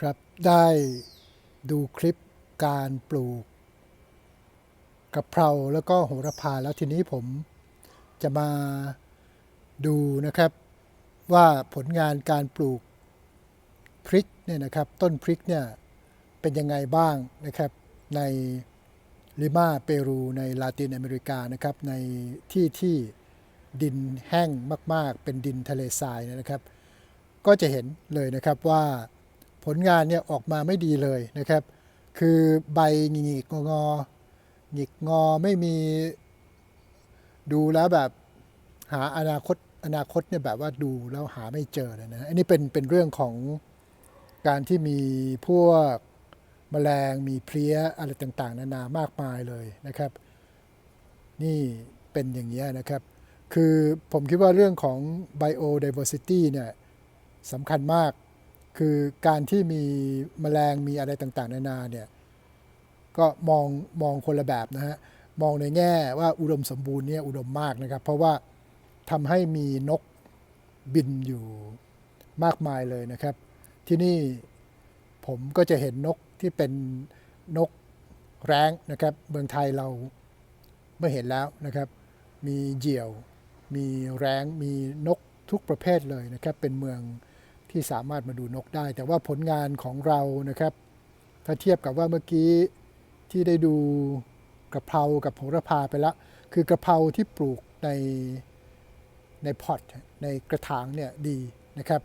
ครับได้ดูคลิปการปลูกกะเพราแล้วก็โหระพาแล้วทีนี้ผมจะมาดูนะครับว่าผลงานการปลูกพริกเนี่ยนะครับต้นพริกเนี่ยเป็นยังไงบ้างนะครับในลิมาเปรูในลาตินอเมริกานะครับในที่ที่ดินแห้งมาก ๆ เป็นดินทะเลทรายนะครับ ก็จะเห็นเลยนะครับว่า ผลงานเนี่ยออกมาไม่ดีเลยนะครับ คือใบหงิกงอหงิกงอไม่มีดูแล้วแบบหาอนาคตอนาคตเนี่ยแบบว่าดูแล้วหาไม่เจอเลยนะอันนี้เป็นเป็นเรื่องของการที่มีพวกแมลงมีเพลี้ยอะไรต่างๆ นานามากมายเลยนะครับ นี่เป็นอย่างนี้นะครับ คือผมคิดว่าเรื่องของ biodiversity เนี่ยสำคัญมาก คือการที่มีแมลงมีอะไรต่างๆ นานาเนี่ยก็มองมองคนละแบบนะฮะมองในแง่ว่าอุดมสมบูรณ์เนี่ยอุดมมากนะครับ เพราะว่าทำให้มีนกบินอยู่มากมายเลยนะครับ ที่นี่ผมก็จะเห็นนกที่เป็นนกแร้งนะครับ เมืองไทยเราไม่เห็นแล้วนะครับ มีเหยี่ยว มีแร้งมีนกทุกประเภทเลยนะครับ เป็นเมือง ที่สามารถมาดูนกได้ แต่ว่าผลงานของเรานะครับ ถ้าเทียบกับว่าเมื่อกี้ที่ได้ดูกระเพรากับโหระพาไปแล้วคือกระเพราที่ปลูกในในพอตในกระถางเนี่ยดีนะครับ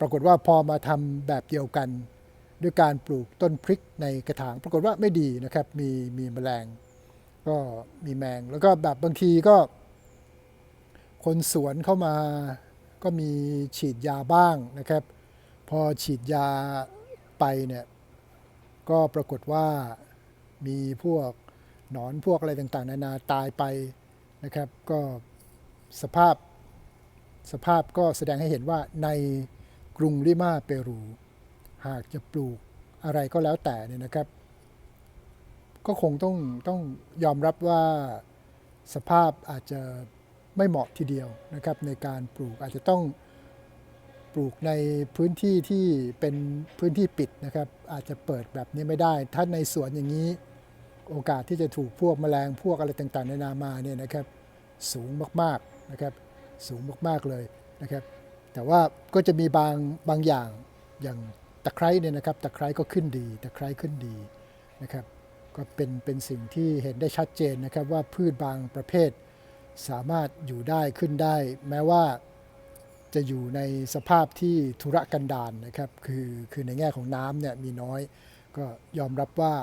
ปรากฏว่าพอมาทำแบบเดียวกัน ด้วยการปลูกต้นพริกในกระถาง ปรากฏว่าไม่ดีนะครับมีมีแมลง ก็มีแมงแล้วก็แบบบางทีก็ คนสวนเข้ามา ก็มีฉีดยาบ้างนะครับ พอฉีดยาไปเนี่ยก็ปรากฏว่ามีพวกหนอนพวกอะไรต่างๆ นานาตายไปนะครับ ก็สภาพสภาพก็แสดงให้เห็นว่าในกรุงลิมาเปรู หากจะปลูกอะไรก็แล้วแต่เนี่ยนะครับ ก็คงต้องต้องยอมรับว่าสภาพอาจจะ ไม่เหมาะทีเดียวนะครับในการปลูกอาจจะต้องปลูกในพื้นที่ที่เป็นพื้นที่ปิดนะครับ อาจจะเปิดแบบนี้ไม่ได้ ถ้าในสวนอย่างนี้โอกาสที่จะถูกพวกแมลงพวกอะไรต่างๆ ในนามาเนี่ยนะครับสูงมากๆนะครับสูงมากๆเลยนะครับ แต่ว่าก็จะมีบางบางอย่างอย่างตะไคร้เนี่ยนะครับตะไคร้ก็ขึ้นดีตะไคร้ขึ้นดีนะครับ ก็เป็นเป็นสิ่งที่เห็นได้ชัดเจนนะครับว่าพืชบางประเภท สามารถอยู่ได้ขึ้นได้ แม้ว่าจะอยู่ในสภาพที่ทุรกันดารนะครับคือคือในแง่ของน้ำเนี่ยมีน้อย ก็ยอมรับว่า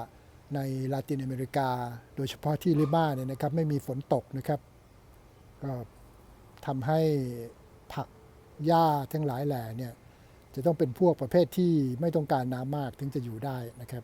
ในลาตินอเมริกา โดยเฉพาะที่ลิมาเนี่ยนะครับไม่มีฝนตกนะครับ ก็ทำให้ผักหญ้าทั้งหลายแหล่เนี่ยจะต้องเป็นพวกประเภทที่ไม่ต้องการน้ำมากถึงจะอยู่ได้นะครับ